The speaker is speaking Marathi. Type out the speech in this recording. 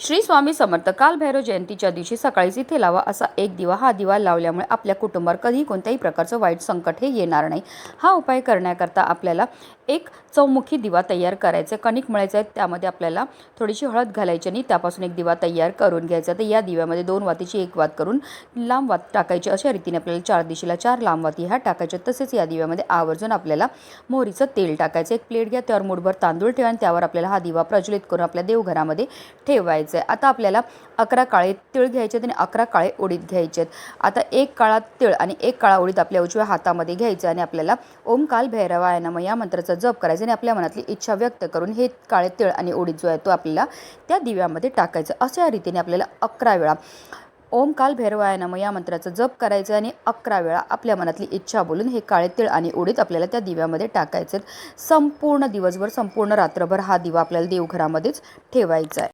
श्री स्वामी समर्थ काल भैरव जयंतीच्या दिवशी सकाळीच इथे लावा असा एक दिवा हा दिवा लावल्यामुळे आपल्या कुटुंबावर कधीही कोणत्याही प्रकारचं वाईट संकट हे येणार नाही. हा उपाय करण्याकरता आपल्याला एक चौमुखी दिवा तयार करायचा आहे. कणिक मळायचं आहे त्यामध्ये आपल्याला थोडीशी हळद घालायची आणि त्यापासून एक दिवा तयार करून घ्यायचा तर या दिव्यामध्ये दोन वातीची एक वात करून लांब वात टाकायची. अशा रीतीने आपल्याला चार दिशेला चार लांब वाती ह्या टाकायच्या. तसेच या दिव्यामध्ये आवर्जून आपल्याला मोहरीचं तेल टाकायचं एक प्लेट घ्या त्यावर मुठभर तांदूळ ठेवा आणि त्यावर आपल्याला हा दिवा प्रज्वलित करून आपल्या देवघरामध्ये ठेवायचं आहे आता आपल्याला अकरा काळे तिळ घ्यायचे आहेत आणि अकरा काळे उडीद घ्यायचे आहेत. आता एक काळा तिळ आणि एक काळा उडीद आपल्या उजव्या हातामध्ये घ्यायचं आणि आपल्याला ओम काल भैरवायनम या मंत्राचा जप करायचा आणि आपल्या मनातली इच्छा व्यक्त करून हे काळे तिळ आणि उडीद जो आहे तो आपल्याला त्या दिव्यामध्ये टाकायचं अशा रीतीने आपल्याला अकरा वेळा ओम काल भैरवाय या मंत्राचा जप करायचा आणि अकरा वेळा आपल्या मनातली इच्छा बोलून हे काळे तिळ आणि उडीत आपल्याला त्या दिव्यामध्ये टाकायचे संपूर्ण दिवसभर संपूर्ण रात्रभर हा दिवा आपल्याला देवघरामध्येच ठेवायचा आहे.